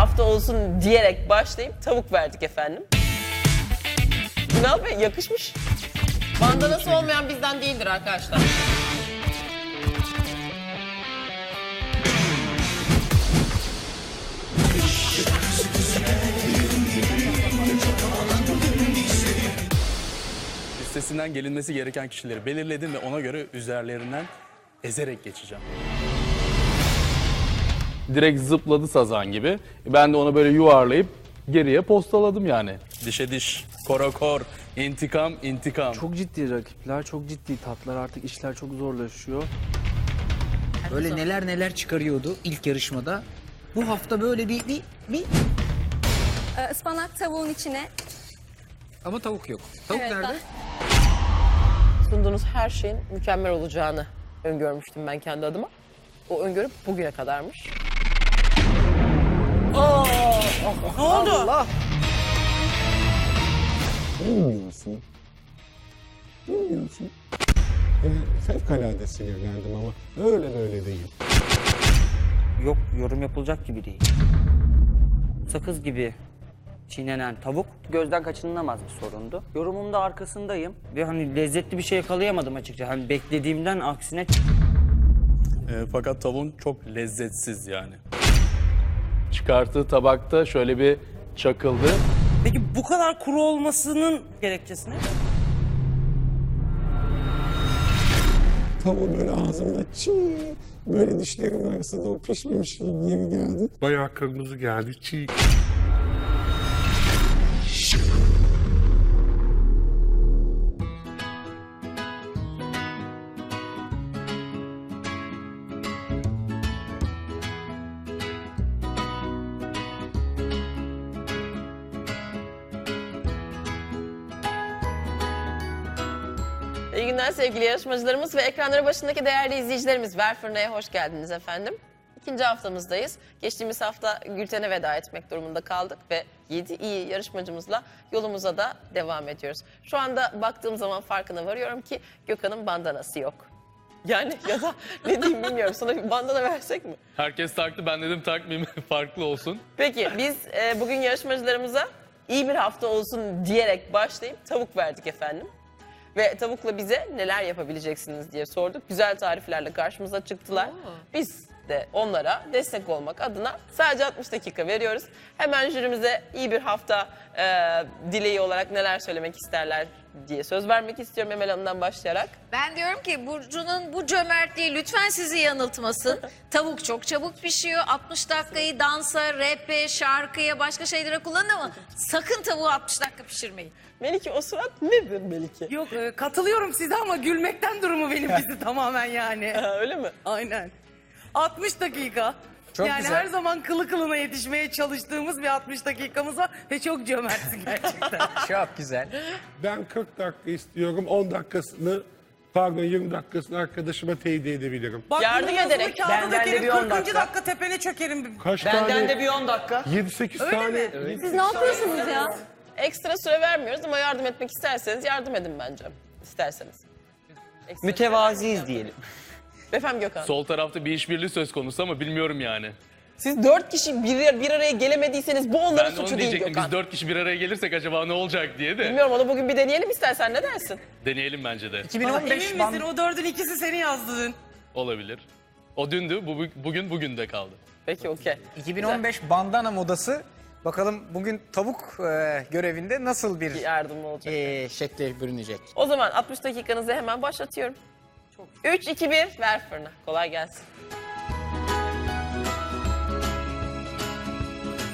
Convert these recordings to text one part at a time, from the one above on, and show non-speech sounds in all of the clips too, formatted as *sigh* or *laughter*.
hafta olsun diyerek başlayıp tavuk verdik efendim. Ünal Bey yakışmış. Bandanası olmayan bizden değildir arkadaşlar. Listesinden gelinmesi gereken kişileri belirledim ve ona göre üzerlerinden ezerek geçeceğim. Direkt zıpladı sazan gibi. Ben de onu böyle yuvarlayıp geriye postaladım yani. Dişe diş, kora kor, intikam, intikam. Çok ciddi rakipler, çok ciddi tatlar. Artık işler çok zorlaşıyor. Böyle neler neler çıkarıyordu ilk yarışmada. Bu hafta böyle bir, bir, bir... Ee, ıspanak tavuğun içine. Ama tavuk yok. Tavuk Evet, nerede? Sunduğunuz her şeyin mükemmel olacağını öngörmüştüm ben kendi adıma. O öngörü bugüne kadarmış. Bilmiyor musun? Bilmiyor musun? Yani fevkalade sinirlendim ama öyle böyle değil. Yok yorum yapılacak gibi değil. Sakız gibi çiğnenen tavuk gözden kaçınılamaz bir sorundu. Yorumumda arkasındayım ve hani lezzetli bir şey yakalayamadım açıkçası. Hani beklediğimden aksine Ee, fakat tavuğun çok lezzetsiz yani. Çıkarttığı tabakta şöyle bir çakıldı. Peki bu kadar kuru olmasının gerekçesi ne? Tavuğu böyle ağzımda çiğ, böyle dişlerimin arasında o pişmemiş gibi geldi. Bayağı kırmızı geldi, çiğ. Günler sevgili yarışmacılarımız ve ekranları başındaki değerli izleyicilerimiz. Ver Fırına'ya hoş geldiniz efendim. İkinci haftamızdayız. Geçtiğimiz hafta Gülten'e veda etmek durumunda kaldık ve 7 iyi yarışmacımızla yolumuza da devam ediyoruz. Şu anda baktığım zaman farkına varıyorum ki Gökhan'ın bandanası yok. Yani ya da *laughs* ne diyeyim bilmiyorum. Sana bir bandana versek mi? Herkes taktı ben dedim takmayayım *laughs* farklı olsun. Peki biz e, bugün yarışmacılarımıza iyi bir hafta olsun diyerek başlayıp tavuk verdik efendim. Ve tavukla bize neler yapabileceksiniz diye sorduk. Güzel tariflerle karşımıza çıktılar. Biz de onlara destek olmak adına sadece 60 dakika veriyoruz. Hemen jürimize iyi bir hafta e, dileği olarak neler söylemek isterler diye söz vermek istiyorum Emel Hanım'dan başlayarak. Ben diyorum ki Burcu'nun bu cömertliği lütfen sizi yanıltmasın. *laughs* Tavuk çok çabuk pişiyor. 60 dakikayı dansa, rap'e, şarkıya, başka şeylere kullanın ama sakın tavuğu 60 dakika pişirmeyin. Melike o surat nedir Melike? Yok e, katılıyorum size ama gülmekten durumu benimkisi *laughs* tamamen yani. Ha, öyle mi? Aynen. 60 dakika. Çok yani güzel. her zaman kılı kılına yetişmeye çalıştığımız bir 60 dakikamız var ve çok cömertsin gerçekten. *laughs* Çok güzel. Ben 40 dakika istiyorum, 10 dakikasını, pardon 20 dakikasını arkadaşıma teyide edebilirim. Bak Yardım yazılı ederek. kağıda Benden de dökerim, bir 10 40. dakika. dakika tepene çökerim. Kaç benden tane? de bir 10 dakika. 7-8 Öyle tane. mi? Siz ne yapıyorsunuz ya? Ekstra süre vermiyoruz ama yardım etmek isterseniz yardım edin bence. İsterseniz. Ekstra Mütevaziyiz diyelim. Efendim Gökhan. Sol tarafta bir işbirliği söz konusu ama bilmiyorum yani. Siz dört kişi bir, bir araya gelemediyseniz bu onların Ben de suçu değil diyecektim. Gökhan. Biz dört kişi bir araya gelirsek acaba ne olacak diye de. Bilmiyorum onu bugün bir deneyelim istersen ne dersin? Deneyelim bence de. Ama 2015 Emin ban... misin o dördün ikisi seni yazdı dün. Olabilir. O dündü, bu, bugün bugün de kaldı. Peki okey. 2015 bandana modası. Bakalım bugün tavuk e, görevinde nasıl bir Yardımcı olacak. e, şekle bürünecek. O zaman 60 dakikanızı hemen başlatıyorum. 3, 2, 1 ver fırına. Kolay gelsin.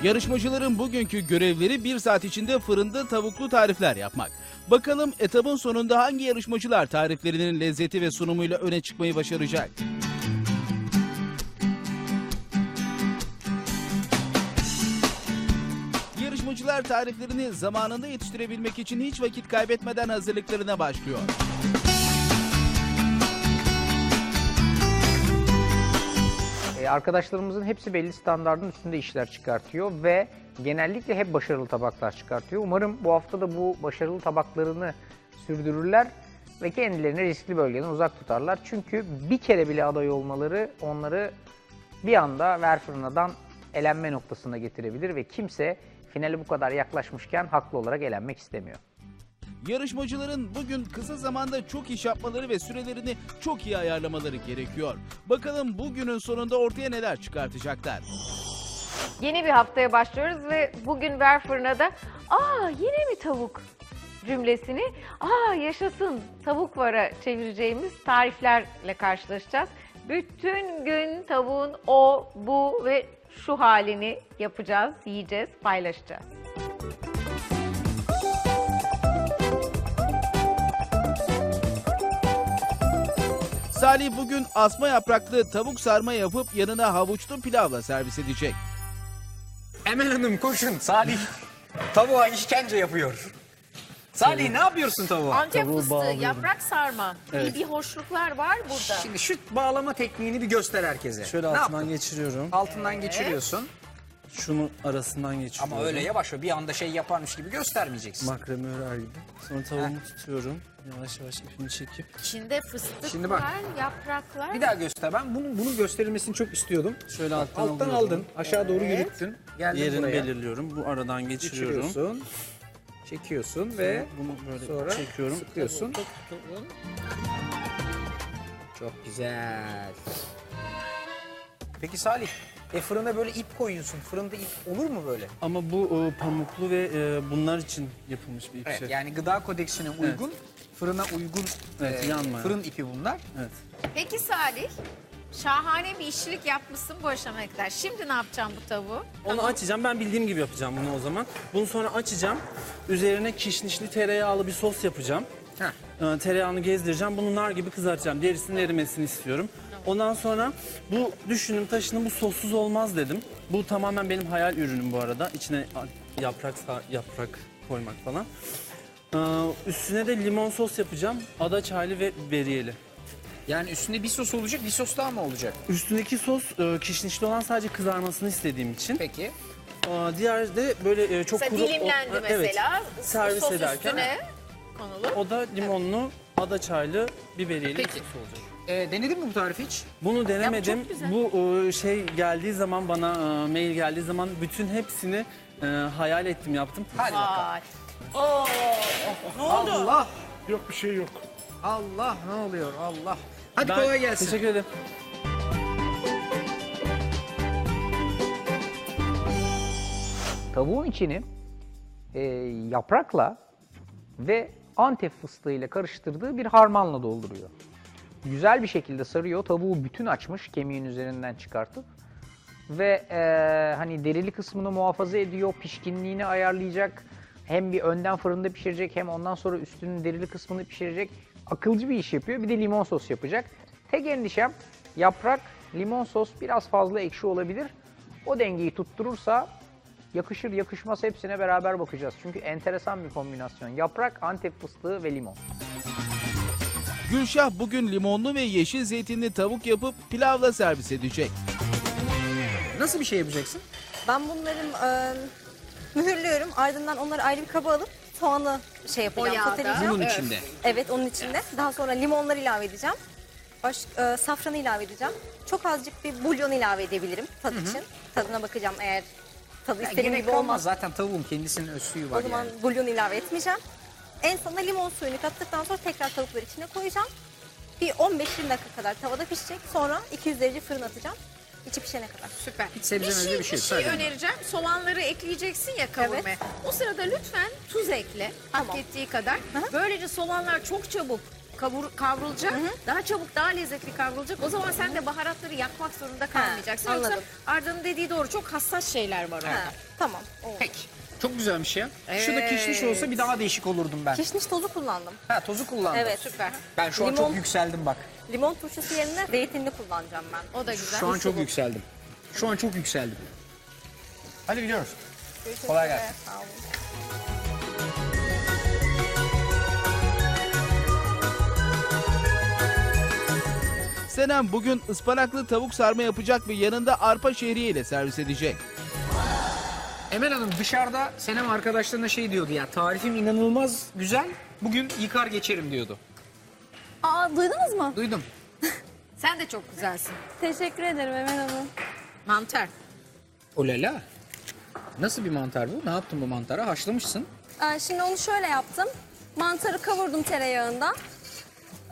Yarışmacıların bugünkü görevleri bir saat içinde fırında tavuklu tarifler yapmak. Bakalım etabın sonunda hangi yarışmacılar tariflerinin lezzeti ve sunumuyla öne çıkmayı başaracak? Yarışmacılar tariflerini zamanında yetiştirebilmek için hiç vakit kaybetmeden hazırlıklarına başlıyor. Arkadaşlarımızın hepsi belli standartın üstünde işler çıkartıyor ve genellikle hep başarılı tabaklar çıkartıyor. Umarım bu hafta da bu başarılı tabaklarını sürdürürler ve kendilerini riskli bölgeden uzak tutarlar. Çünkü bir kere bile aday olmaları onları bir anda ver fırınadan elenme noktasına getirebilir ve kimse finale bu kadar yaklaşmışken haklı olarak elenmek istemiyor. Yarışmacıların bugün kısa zamanda çok iş yapmaları ve sürelerini çok iyi ayarlamaları gerekiyor. Bakalım bugünün sonunda ortaya neler çıkartacaklar. Yeni bir haftaya başlıyoruz ve bugün ver fırına da aa yine mi tavuk cümlesini aa yaşasın tavuk vara çevireceğimiz tariflerle karşılaşacağız. Bütün gün tavuğun o, bu ve şu halini yapacağız, yiyeceğiz, paylaşacağız. Salih bugün asma yapraklı tavuk sarma yapıp yanına havuçlu pilavla servis edecek. Emel Hanım koşun Salih tavuğa işkence yapıyor. Salih ne yapıyorsun tavuğa? Antep fıstığı, yaprak sarma. Evet. Bir, bir hoşluklar var burada. Şimdi şu bağlama tekniğini bir göster herkese. Şöyle Ne altından yaptın? geçiriyorum. Altından geçiriyorsun. Şunu arasından geçiriyorum. Ama öyle yavaş bir anda şey yaparmış gibi göstermeyeceksin. Makreme örer gibi. Sonra tavuğumu tutuyorum. Yavaş yavaş ipini çekip. İçinde fıstık Şimdi bak. var, yapraklar. Bir daha göster. Ben bunun bunun gösterilmesini çok istiyordum. Şöyle alttan, Alttan alıyorum. aldın, aşağı doğru yürüttün. Geldin Yerini buraya. belirliyorum. Bu aradan geçiriyorum. Geçiriyorsun. Çekiyorsun ve Bunu böyle sonra çekiyorum. sıkıyorsun. Çok güzel. Peki Salih, e fırına böyle ip koyuyorsun. Fırında ip olur mu böyle? Ama bu e, pamuklu ve e, bunlar için yapılmış bir ip Evet, şey. yani gıda kodeksine uygun, fırına uygun Evet, e, yanmayan. fırın ipi bunlar. Evet. Peki Salih, şahane bir işçilik yapmışsın bu aşamaya kadar. Şimdi ne yapacağım bu tavuğu? Onu açacağım. Ben bildiğim gibi yapacağım bunu o zaman. Bunu sonra açacağım. Üzerine kişnişli tereyağlı bir sos yapacağım. Heh. Ee, tereyağını gezdireceğim. Bunu nar gibi kızartacağım. Derisinin erimesini istiyorum. Ondan sonra bu düşünün taşının bu sossuz olmaz dedim. Bu tamamen benim hayal ürünüm bu arada. İçine yaprak yaprak koymak falan. Ee, üstüne de limon sos yapacağım. Ada çaylı ve beriyeli. Yani üstünde bir sos olacak, bir sos daha mı olacak? Üstündeki sos e, kişnişli olan sadece kızarmasını istediğim için. Peki. Aa, Diğer de böyle e, çok Mesela kuru... dilimlendi o- evet, mesela. servis sos ederken. üstüne konulur. O da limonlu, ada çaylı, biberiyeli Peki. sos olacak. E, denedin mi bu tarifi hiç? Bunu denemedim. güzel. Bu e, şey geldiği zaman bana e, mail geldiği zaman bütün hepsini e, hayal ettim yaptım. Hadi bakalım. Oo, ne oldu? Allah! Yok bir şey yok. Allah ne oluyor Allah. Hadi Ben- kolay gelsin. Teşekkür ederim. Tavuğun içini e, yaprakla ve antep fıstığıyla karıştırdığı bir harmanla dolduruyor. Güzel bir şekilde sarıyor. Tavuğu bütün açmış kemiğin üzerinden çıkartıp ve e, hani derili kısmını muhafaza ediyor, pişkinliğini ayarlayacak. Hem bir önden fırında pişirecek hem ondan sonra üstünün derili kısmını pişirecek. Akılcı bir iş yapıyor. Bir de limon sos yapacak. Tek endişem yaprak, limon sos biraz fazla ekşi olabilir. O dengeyi tutturursa yakışır yakışmaz hepsine beraber bakacağız. Çünkü enteresan bir kombinasyon. Yaprak, antep fıstığı ve limon. Gülşah bugün limonlu ve yeşil zeytinli tavuk yapıp pilavla servis edecek. Nasıl bir şey yapacaksın? Ben bunları e, mühürlüyorum. Ardından onları ayrı bir kaba alıp soğanı şey yapacağım, yağda. soteleyeceğim. Bunun Evet. içinde. Evet onun içinde. Daha sonra limonları ilave edeceğim. Baş, e, safranı ilave edeceğim. Çok azıcık bir bulyon ilave edebilirim tat için. Tadına bakacağım eğer tadı Ya istediğim gerek gibi olmaz. olmaz. Zaten tavuğun kendisinin öz suyu var O zaman yani. bulyon ilave etmeyeceğim. En sonunda limon suyunu kattıktan sonra tekrar tavukları içine koyacağım. Bir 15-20 dakika kadar tavada pişecek. Sonra 200 derece fırın atacağım. İçi pişene kadar. Süper. Hiç sebze şey, bir şey şey sadece. önereceğim. Soğanları ekleyeceksin ya kavurmaya. Evet. O sırada lütfen tuz ekle. Hak Tamam. ettiği kadar. Böylece soğanlar çok çabuk kavur, kavrulacak. Daha çabuk daha lezzetli kavrulacak. O zaman sen de baharatları yakmak zorunda kalmayacaksın. Yoksa anladım. Arda'nın dediği doğru çok hassas şeyler var orada. Ha, tamam. oldu. Peki. Çok güzelmiş ya. Şurada Evet. kişniş olsa bir daha değişik olurdum ben. Kişniş tozu kullandım. Ha tozu kullandım. Evet. Süper. Ben şu an Limon- çok yükseldim bak. Limon turşusu yerine zeytinli kullanacağım ben. O da güzel. Şu an çok yükseldim. Şu an çok yükseldim. Hadi gidiyoruz. Kolay gelsin. Sağ olun. Senem bugün ıspanaklı tavuk sarma yapacak ve yanında arpa şehriye ile servis edecek. Emel Hanım dışarıda Senem arkadaşlarına şey diyordu ya tarifim inanılmaz güzel. Bugün yıkar geçerim diyordu. Aa duydunuz mu? Duydum. *laughs* Sen de çok güzelsin. Teşekkür ederim Emel Hanım. Mantar. Olala. Nasıl bir mantar bu? Ne yaptın bu mantara? Haşlamışsın. Ee, şimdi onu şöyle yaptım. Mantarı kavurdum tereyağında.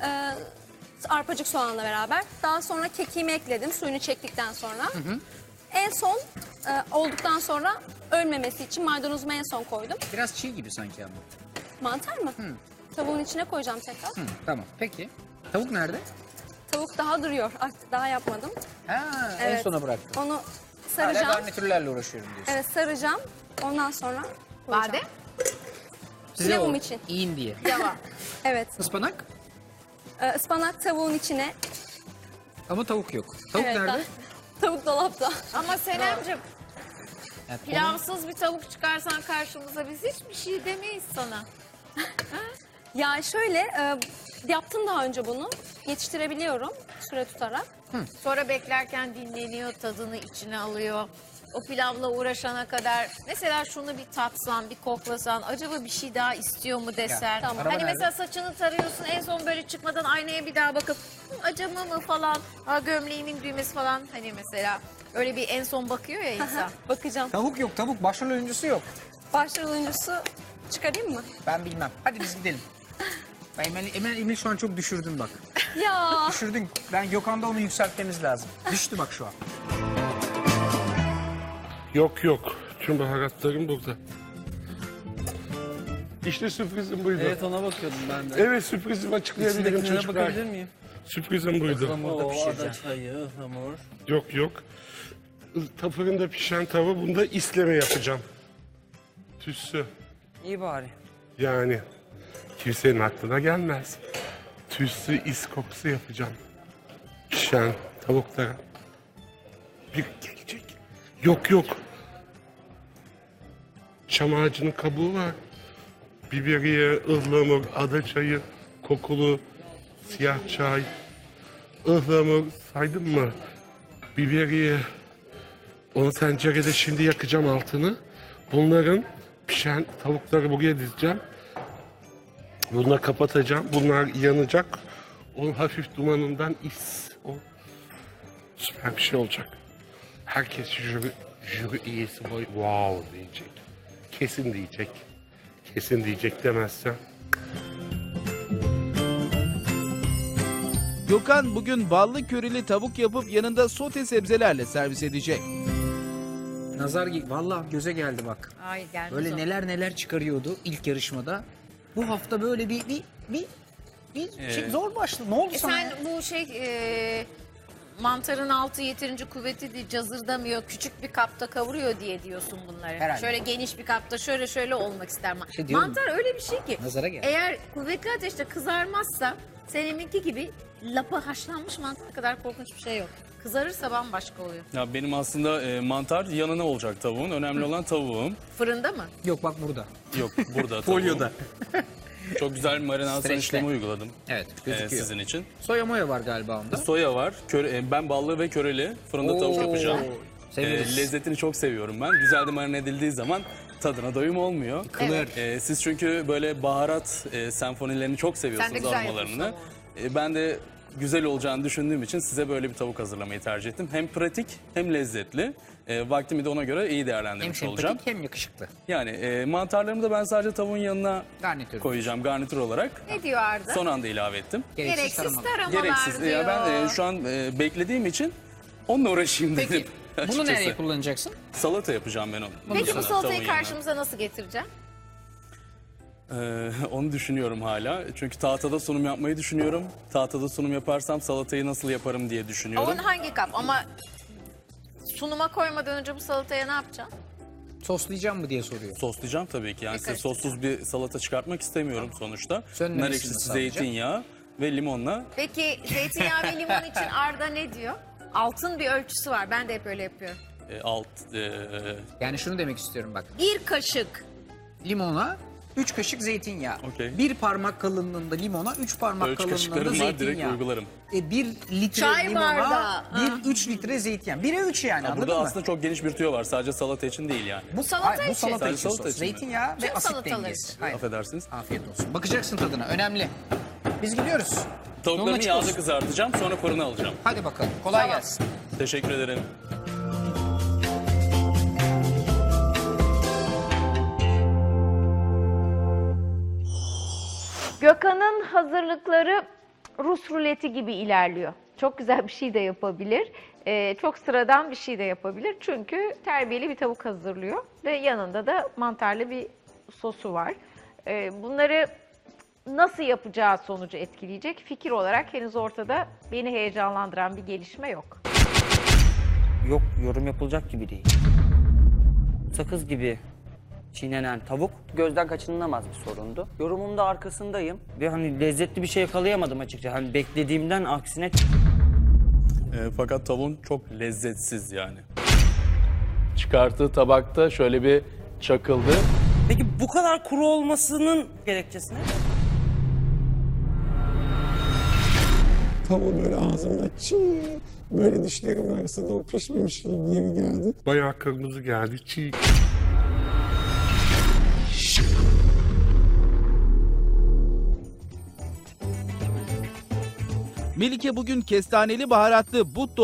Ee, arpacık soğanla beraber. Daha sonra kekiğimi ekledim suyunu çektikten sonra. En son e, olduktan sonra ölmemesi için maydanozumu en son koydum. Biraz çiğ gibi sanki ama. Mantar mı? Tavuğun içine koyacağım tekrar. Hı, tamam peki. Tavuk nerede? Tavuk daha duruyor. Artık daha yapmadım. Ha, en Evet. sona bıraktım. Onu Hala saracağım. garnitürlerle uğraşıyorum diyorsun. Evet saracağım. Ondan sonra koyacağım. Badem? Pilavım o için. Yiyin diye. Yava. *laughs* Evet. Ispanak Ee, ıspanak tavuğun içine. ama tavuk yok. Tavuk Evet, nerede? da- *laughs* Tavuk dolapta. Ama Senemciğim Konu- pilavsız bir tavuk çıkarsan karşımıza biz hiçbir şey demeyiz sana. *laughs* Ya şöyle e, yaptım daha önce bunu. Yetiştirebiliyorum süre tutarak. Sonra beklerken dinleniyor, tadını içine alıyor. O pilavla uğraşana kadar mesela şunu bir tatsan, bir koklasan, acaba bir şey daha istiyor mu desen. tamam. Araba Hani nerede? mesela saçını tarıyorsun, en son böyle çıkmadan aynaya bir daha bakıp "Hı, acaba mı falan, ha, gömleğimin düğmesi falan. Hani mesela öyle bir en son bakıyor ya insan. Bakacağım. Tavuk yok tavuk. Başrol oyuncusu yok. Başrol oyuncusu çıkarayım mı? Ben bilmem. Hadi biz gidelim. *laughs* Ben Emel, Emel, Emel şu an çok düşürdün bak. Ya. Düşürdün. Ben Gökhan'da onu yükseltmemiz lazım. Düştü bak şu an. Yok yok. Tüm baharatlarım burada. İşte sürprizim buydu. Evet ona bakıyordum ben de. Evet sürprizimi açıklayabilirim İçindekilere çocuklar. bakabilir miyim? Sürprizim buydu. Oo, ada çayı, hamur. Yok yok. Fırında pişen tava bunda isleme yapacağım. Tüssü. İyi bari. Yani kimsenin aklına gelmez. Tüssü is kokusu yapacağım. Pişen tavuklara. Bir gelecek. Yok yok. Çam ağacının kabuğu var. Biberiye, ıhlamur, ada çayı, kokulu, siyah çay, ıhlamur saydım mı? Biberiye. Onu tencerede şimdi yakacağım altını. Bunların pişen tavukları buraya dizeceğim. Bunları kapatacağım. Bunlar yanacak. O hafif dumanından is. O süper bir şey olacak. Herkes jüri, jüri üyesi boy wow diyecek. Kesin diyecek. Kesin diyecek demezsem. Gökhan bugün ballı körili tavuk yapıp yanında sote sebzelerle servis edecek. Nazar gibi. Valla göze geldi bak. Ay gelmez Böyle o. neler neler çıkarıyordu ilk yarışmada. Bu hafta böyle bir bir bir, bir şey Ee, zor başladı. Ne oldu E sana? sen ya? bu şey e, mantarın altı yeterince kuvvetli cazırdamıyor küçük bir kapta kavuruyor diye diyorsun bunları. Herhalde. Şöyle geniş bir kapta şöyle şöyle olmak ister. ma- İşte diyorum. Mantar öyle bir şey ki Nazara gel. eğer kuvvetli ateşte kızarmazsa seninki gibi lapa haşlanmış mantar kadar korkunç bir şey yok. Kızarırsa bambaşka oluyor. Ya benim aslında e, mantar yanına olacak tavuğun. Önemli olan tavuğum. Fırında mı? Yok bak burada. Yok burada *laughs* tavuğum. Folyoda. *laughs* Çok güzel marinasyon Streçle. işlemi uyguladım Evet e, gözüküyor. sizin için. Soya moya var galiba onda. Soya var. Köre, e, ben ballı ve köreli fırında tavuk Oo, yapacağım. severiz. E, lezzetini çok seviyorum ben. Güzel de marine edildiği zaman tadına doyum olmuyor. Kılır. E, siz çünkü böyle baharat e, senfonilerini çok seviyorsunuz güzel aromalarını. yapıyorsun E, ben de güzel olacağını düşündüğüm için size böyle bir tavuk hazırlamayı tercih ettim. Hem pratik hem lezzetli. E, vaktimi de ona göre iyi Hem değerlendirmiş sempatik olacağım. hem yakışıklı. Yani e, mantarlarımı da ben sadece tavuğun yanına Garnitür. koyacağım garnitür olarak. Ne diyor Arda? Son anda ilave ettim. Gereksiz taramalı. taramalar Gereksiz. diyor. Ya ben e, şu an e, beklediğim için onunla uğraşayım Peki dedim. Bunu açıkçası. nereye kullanacaksın? Salata yapacağım ben onu. Peki bu salatayı karşımıza nasıl getireceğim? Ee, onu düşünüyorum hala. Çünkü tahtada sunum yapmayı düşünüyorum. Tahtada sunum yaparsam salatayı nasıl yaparım diye düşünüyorum. Onun hangi kap? Ama sunuma koymadan önce bu salataya ne yapacaksın? Soslayacağım mı diye soruyor. Soslayacağım tabii ki. Yani size sossuz bir salata çıkartmak istemiyorum sonuçta. Sönmemesini Nar ekşisi, zeytinyağı ve limonla. Peki zeytinyağı ve limon için Arda ne diyor? Altın bir ölçüsü var. Ben de hep öyle yapıyorum. e, alt e, Yani şunu demek istiyorum bak. Bir kaşık. Limona 3 kaşık zeytinyağı. Okey. Bir parmak kalınlığında limona 3 parmak ölçü kalınlığında kaşıklarım var direkt zeytinyağı. uygularım. E, bir litre Çay limona, bardağı. bir 3 litre zeytinyağı. 1'e 3 yani Ya anladın burada mı? aslında çok geniş bir tüyo var. Sadece salata için değil yani. Bu salata Hayır, bu için. salata Sadece için salata sos. için mi? Zeytinyağı ve Tüm asit salatalar dengesi. için. Hayır. Affedersiniz. Afiyet olsun. Bakacaksın tadına. Önemli. Biz gidiyoruz. Tavuklarımı Dolma yağda çıkıyorsun. kızartacağım sonra fırına alacağım. Hadi bakalım. Kolay gelsin. Teşekkür ederim. Gökhan'ın hazırlıkları Rus ruleti gibi ilerliyor. Çok güzel bir şey de yapabilir. Ee, çok sıradan bir şey de yapabilir. Çünkü terbiyeli bir tavuk hazırlıyor. Ve yanında da mantarlı bir sosu var. Ee, bunları nasıl yapacağı sonucu etkileyecek. Fikir olarak henüz ortada beni heyecanlandıran bir gelişme yok. Yok yorum yapılacak gibi değil. Sakız gibi çiğnenen tavuk gözden kaçınılamaz bir sorundu. Yorumumda arkasındayım ve hani lezzetli bir şey yakalayamadım açıkçası. Hani beklediğimden aksine E, fakat tavuğun çok lezzetsiz yani. Çıkarttığı tabakta şöyle bir çakıldı. Peki bu kadar kuru olmasının gerekçesi ne? Tavuğu böyle ağzımda çiğ, böyle dişlerim arasında o pişmemiş gibi geldi. Bayağı kırmızı geldi. Çiğ. Melike bugün kestaneli baharatlı but